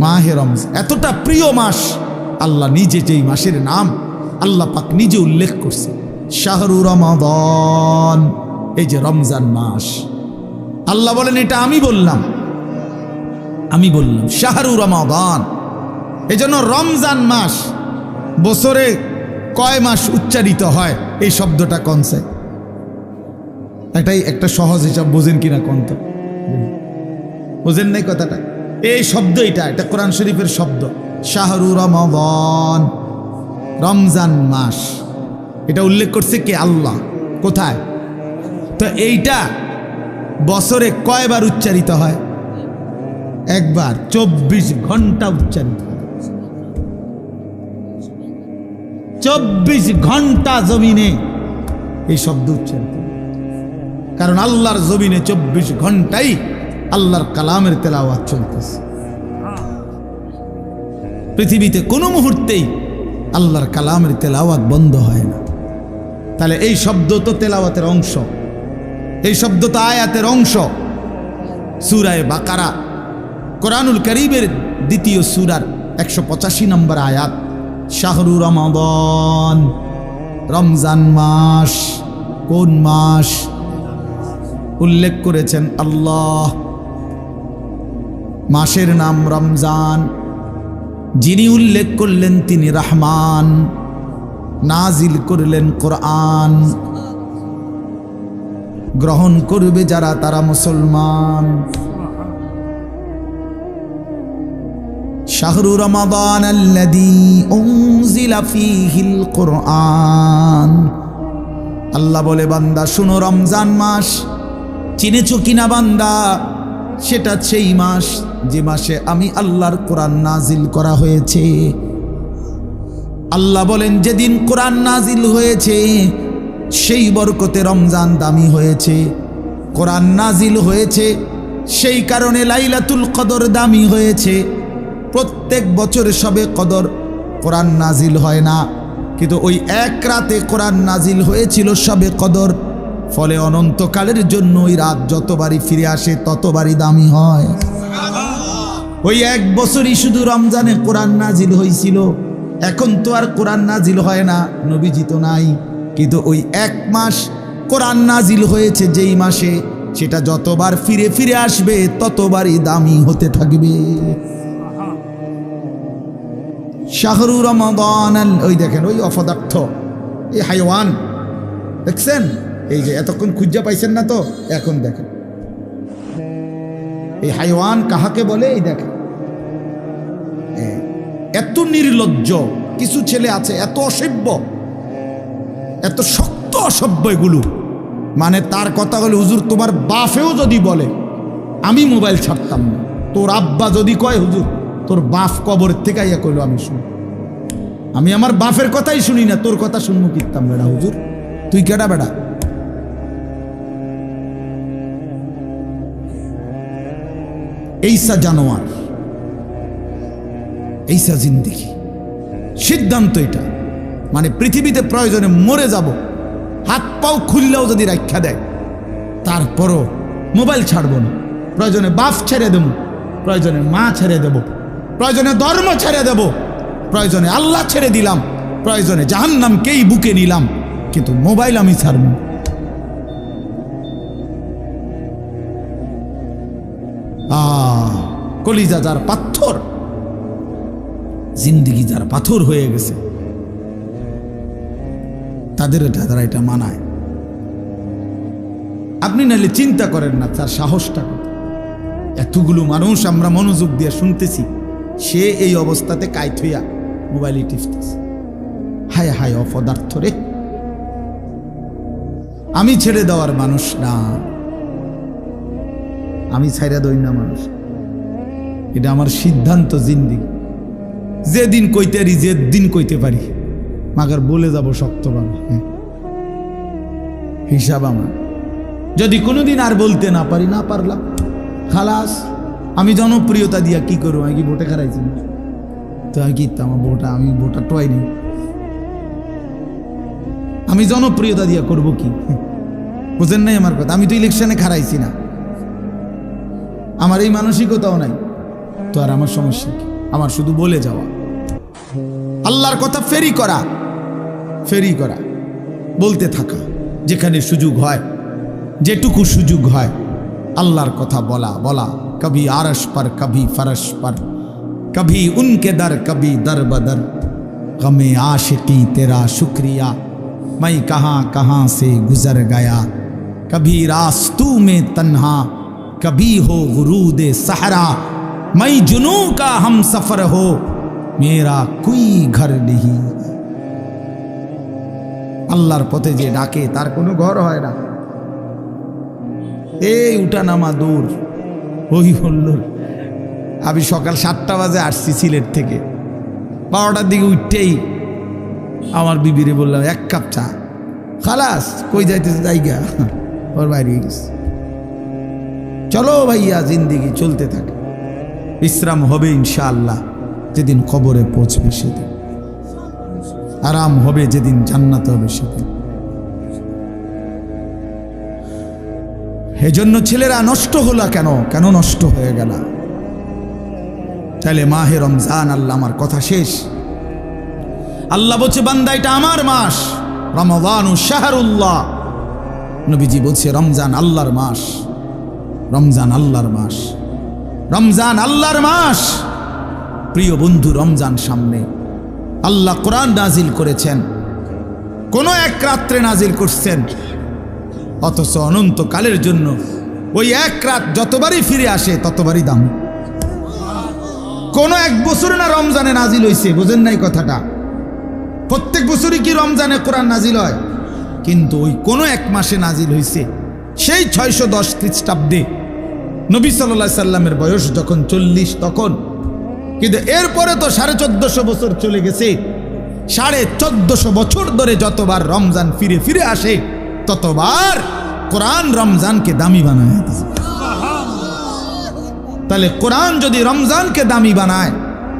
মাহে রমজান। এতটা প্রিয় মাস। আল্লাহ নিজে যেই মাসের নাম আল্লাহ পাক নিজে উল্লেখ করছে। শাহরু রমাদন। এই যে রমজান মাস। আল্লাহ বলেন, এটা আমি বললাম। আমি বললাম, শাহরু রমাদান। এই জন্য রমজান মাস বছরে কয় মাস উচ্চারিত হয়? এই শব্দটা কনসে এটাই একটা সহজ হিসাব, বোঝেন কিনা কন্ত বোঝেন নাই কথাটা? এই শব্দ এটা এটা কোরআন শরীফের শব্দ। শাহরু রমাদান, রমজান মাস। এটা উল্লেখ করছে কে? আল্লাহ। কোথায়? তো এইটা বছরে কয়বার উচ্চারিত হয়? একবার, চব্বিশ ঘণ্টা উচ্চারিত চব্বিশ ঘণ্টা জমিনে এই শব্দ উচ্চারিত কারণ আল্লাহর জমিনে চব্বিশ ঘন্টাই আল্লাহর কালামের তেলাওয়াত চলতেছে। পৃথিবীতে কোনো মুহূর্তেই আল্লাহর কালামের তেলাওয়াত বন্ধ হয় না। তাহলে এই শব্দ তো তেলাওয়াতের অংশ। এই শব্দ তো আয়াতের অংশ। সুরায় বাকারা, কোরআনুল করিবের দ্বিতীয় সুরার একশো পঁচাশি নম্বর আয়াত, শাহরু রমাদন, রমজান মাস, কোন মাস? উল্লেখ করেছেন আল্লাহ। মাসের নাম রমজান। যিনি উল্লেখ করলেন তিনি রহমান। নাজিল করলেন কোরআন। গ্রহণ করবে যারা তারা মুসলমান। শাহরু রমাদান কোরআন। আল্লাহ বলে, বান্দা, শুনো, রমজান মাস চিনেছো কিনা বান্দা? সেটা সেই মাস। যে মাসে আমি আল্লাহর কোরআন নাজিল করা হয়েছে। আল্লাহ বলেন, যেদিন কোরআন নাজিল হয়েছে, সেই বরকতে রমজান দামি হয়েছে। কোরআন নাজিল হয়েছে, সেই কারণে লাইলাতুল কদর দামি হয়েছে। প্রত্যেক বছর সবে কদর কোরআন নাজিল হয় না। কিন্তু ওই এক রাতে কোরআন নাজিল হয়েছিল সবে কদর। ফলে অনন্তকালের জন্য ওই রাত যতবারই ফিরে আসে, ততবারই দামি হয়। ওই এক বছরই শুধু রমজানে কোরআন নাজিল হয়েছিল এখন তো আর কোরআন নাজিল হয় না, নবীজি তো নাই। কিন্তু ওই এক মাস কোরআন নাজিল হয়েছে যেই মাসে, সেটা যতবার ফিরে ফিরে আসবে, ততবারই দামি হতে থাকবে। শাহরু রমাদান, ওই দেখেন, ওই অপদার্থ, এই হাইওয়ান। দেখছেন? এই যে এতক্ষণ খুঁজা পাইছেন না তো? এখন দেখেন। এই হাইওয়ান কাহাকে বলে? এই দেখেন। এত নির্লজ্জ, কিছু ছেলে আছে, এত অসভ্য, এত শক্ত অসভ্য এগুলো। মানে তার কথা হলো, হুজুর, তোমার বাফেও যদি বলে, আমি মোবাইল ছাড়তাম না। তোর আব্বা যদি কয়, হুজুর, তোর বাফ কবরের থেকে আইয়া কইলো, আমি শুনি। আমি আমার বাফের কথাই শুনি না, তোর কথা শুনব কিতাম বেড়া, হুজুর? তুই কেডা বেড়া? এইসা জানোয়ার। এইসা জিন্দিগি। সিদ্ধান্ত এটা। মানে পৃথিবীতে প্রয়োজনে মরে যাব, হাত পাও খুললেও যদি রাখা দেয়, তারপরও মোবাইল ছাড়বো না। প্রয়োজনে বাপ ছেড়ে দেব, প্রয়োজনে মা ছেড়ে দেব, প্রয়োজনে ধর্ম ছেড়ে দেব, প্রয়োজনে আল্লাহ ছেড়ে দিলাম, প্রয়োজনে জাহান্নামকেই বুকে নিলাম, কিন্তু মোবাইল আমি ছাড়ব কলিজা যার পাথর। জিন্দিগি যার পাথর হয়ে গেছে, তাদের এটা তারা এটা মানায়। আপনি নাহলে চিন্তা করেন না, তার সাহসটা কত? এতগুলো মানুষ আমরা মনোযোগ দিয়ে শুনতেছি, সে এই অবস্থাতে হইয়া মোবাইলে টিপতেছে। হায় হায় অপদার্থ রে। আমি ছেড়ে দেওয়ার মানুষ না। আমি ছাইরা দই না মানুষ। এটা আমার সিদ্ধান্ত জিন্দিগি। যেদিন কইতে পারি, যেদিন কইতে পারি। মাগার বলে যাব শক্তভাবে হ্যাঁ। হিসাব আমার। যদি কোনোদিন আর বলতে না পারি, না পারলাম, খালাস, আমি জনপ্রিয়তা দিয়া কি করব? আমি কি ভোটে খারাইছি? তো আমি কি আমার ভোটা আমি ভোটা টোয়াই নেই। আমি জনপ্রিয়তা দিয়া করব কি? বুঝেন নাই আমার কথা? আমি তো ইলেকশনে খারাইছি না। আমার এই মানসিকতাও নাই। তো আর আমার সমস্যা কি? আমার শুধু বলে যাওয়া আল্লাহর কথা ফেরি করা ফেরি করা বলতে থাকা যেখানে সুযোগ হয় যেটুকু সুযোগ হয় আল্লাহর কথা বলা বলা কবি আরস পর কবি ফরস পর কবি উনকে দর কবি দর বদর गमे आशिकी तेरा शुक्रिया मैं कहाँ कहाँ से गुजर गया कभी रास्तू में तन्हा कभी हो गुरूद सहरा मैं जुनू का हम सफर हो मेरा कोई घर नहीं আল্লাহর পথে যে ডাকে তার কোনো ঘর হয় না এই উঠা নামা দূর ওই বলল আমি সকাল সাতটা বাজে আসছি সিলেট থেকে বারোটার দিকে উঠতেই আমার বিবিরে বললাম এক কাপ চা খালাস কই যাইতেছে জায়গা ওর বাইরে গেছে চলো ভাইয়া জিন্দিগি চলতে থাকে বিশ্রাম হবে ইনশাআল্লাহ, যেদিন খবরে পৌঁছবে সেদিন। আরাম হবে যেদিন জান্নাত হবে সেদিন। এজন্য ছেলেরা নষ্ট হলো কেন? কেন নষ্ট হয়ে গেল? তাহলে মাহে রমজান, আল্লাহ আমার কথা শেষ। আল্লাহ বলছে, বান্দা, এটা আমার মাস। রমজান শাহরুল্লাহ। নবীজি বলছে, রমজান আল্লাহর মাস। রমজান আল্লাহর মাস। রমজান আল্লাহর মাস। প্রিয় বন্ধু, রমজান সামনে। আল্লাহ কোরআন নাজিল করেছেন। কোন এক রাত্রে নাজিল করছেন। অথচ অনন্তকালের জন্য ওই এক রাত যতবারই ফিরে আসে, ততবারই দাম। কোনো এক বছরে না রমজানে নাজিল হয়েছে বোঝেন নাই কথাটা। প্রত্যেক বছরই কি রমজানে কোরআন নাজিল হয়? কিন্তু ওই কোনো এক মাসে নাজিল হয়েছে সেই ছয়শো দশ খ্রিস্টাব্দে নবী সাল্লা সাল্লামের বয়স যখন চল্লিশ তখন। কিন্তু এরপরে তো সাড়ে চোদ্দশো বছর চলে গেছে। সাড়ে চোদ্দশো বছর ধরে যতবার রমজান ফিরে ফিরে আসে, ততবার কোরআন রমজানকে দামি বানায় তাহলে কোরআন যদি রমজানকে দামি বানায়,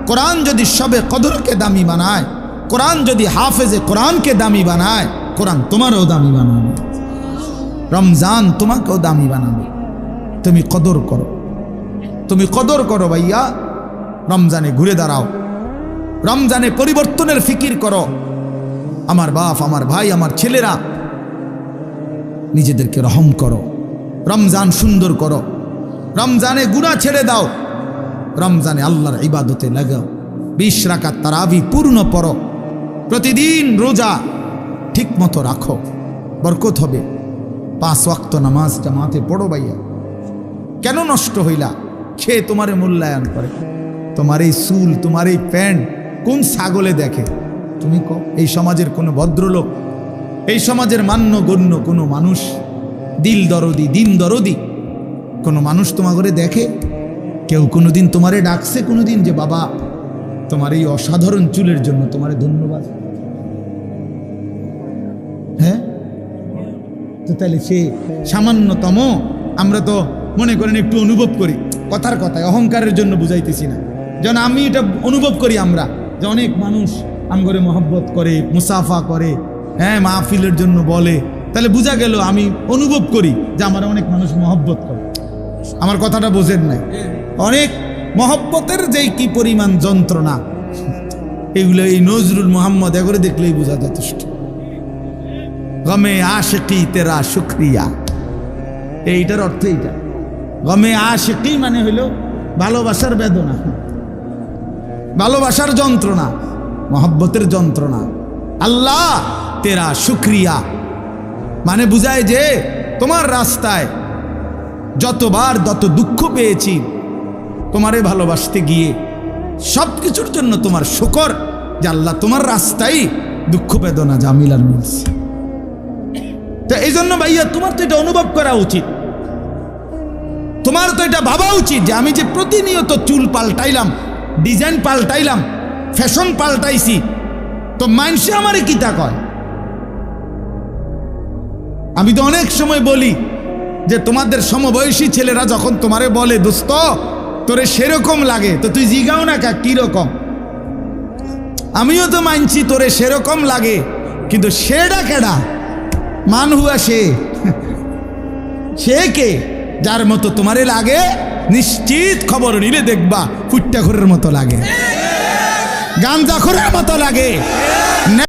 কোরআন যদি সবে কদরকে দামি বানায়, কোরআন যদি হাফেজে কোরআনকে দামি বানায়, কোরআন তোমারও দামি বানাবে। রমজান তোমাকেও দামি বানাবে। তুমি কদর করো। তুমি কদর করো ভাইয়া। রমজানে ঘুরে দাঁড়াও। রমজানে পরিবর্তনের ফিকির করো। আমার বাপ, আমার ভাই, আমার ছেলেরা নিজেদেরকে রহম করো। রমজান সুন্দর করো। রমজানে গুণা ছেড়ে দাও। রমজানে আল্লাহর ইবাদতে লাগাও। বিশ রাকাত তারাবি পূর্ণ পড়ো। প্রতিদিন রোজা ঠিক মতো রাখো। বরকত হবে। পাঁচ ওয়াক্ত নামাজ জামাতে পড়ো ভাইয়া। কেন নষ্ট হইলা? খেয়ে তোমারে মূল্যায়ন করে। তোমার এই চুল, তোমার এই প্যান্ট কোন ছাগলে দেখে? তুমি কো এই সমাজের কোনো ভদ্রলোক? এই সমাজের মান্য গণ্য কোনো মানুষ? দিল দরদি, দিন দরদি? কোনো মানুষ তোমার ঘরে দেখে? কেউ কোনোদিন তোমারে ডাকছে কোনোদিন যে, বাবা, তোমার এই অসাধারণ চুলের জন্য তোমারে ধন্যবাদ। হ্যাঁ? তো তাহলে সে সামান্যতম, আমরা তো মনে করেন একটু অনুভব করি। কথার কথায়, অহংকারের জন্য বুঝাইতেছি না। যেন আমি এটা অনুভব করি আমরা, যে অনেক মানুষ আমগরে মহব্বত করে, মুসাফা করে হ্যাঁ মাহফিলের জন্য বলে। তাহলে বোঝা গেল আমি অনুভব করি যে আমার অনেক মানুষ মহব্বত করে। আমার কথাটা বোঝেন নাই। অনেক মহব্বতের যেই কি পরিমাণ যন্ত্রণা, এগুলো এই নজরুল মোহাম্মদ এগুলো দেখলেই বোঝা যথেষ্ট। গমে আশেকি তেরা শুক্রিয়া। এইটার অর্থ এইটা। গমে আশেকি মানে হইল ভালোবাসার বেদনা। ভালোবাসার যন্ত্রণা, মহব্বতের যন্ত্রণা। আল্লাহ তেরা শুক্রিয়া। মানে বুঝায় যে তোমার রাস্তায় যতবার যত দুঃখ পেয়েছি, তোমারে ভালোবাসতে গিয়ে সব কিছুর জন্য তোমার শুকর যে আল্লাহ তোমার রাস্তায় দুঃখ বেদনা জামিলার মিলছে। তো এই জন্য ভাইয়া তোমার তো এটা অনুভব করা উচিত। তোমার তো এটা ভাবা উচিত যে আমি যে প্রতিনিয়ত চুল পাল্টাইলাম, ডিজাইন পাল্টাইলাম, ফ্যাশন পাল্টাইছি, তো মানসে আমারে কিতা কয়? আমি তো অনেক সময় বলি যে তোমাদের সমবয়সী ছেলেরা যখন তোমারে বলে, দোস্ত, তোরে সেরকম লাগে, তো তুই জিগাও না কা কীরকম আমিও তো মানছি তোরে সেরকম লাগে, কিন্তু সেটা কেডা? মান হুয়া সে। সে কে? যার মতো তোমারে লাগে, নিশ্চিত খবর নিলে দেখবা ফুট্টাখোরের মতো লাগে। গাঞ্জা খরের মতো লাগে।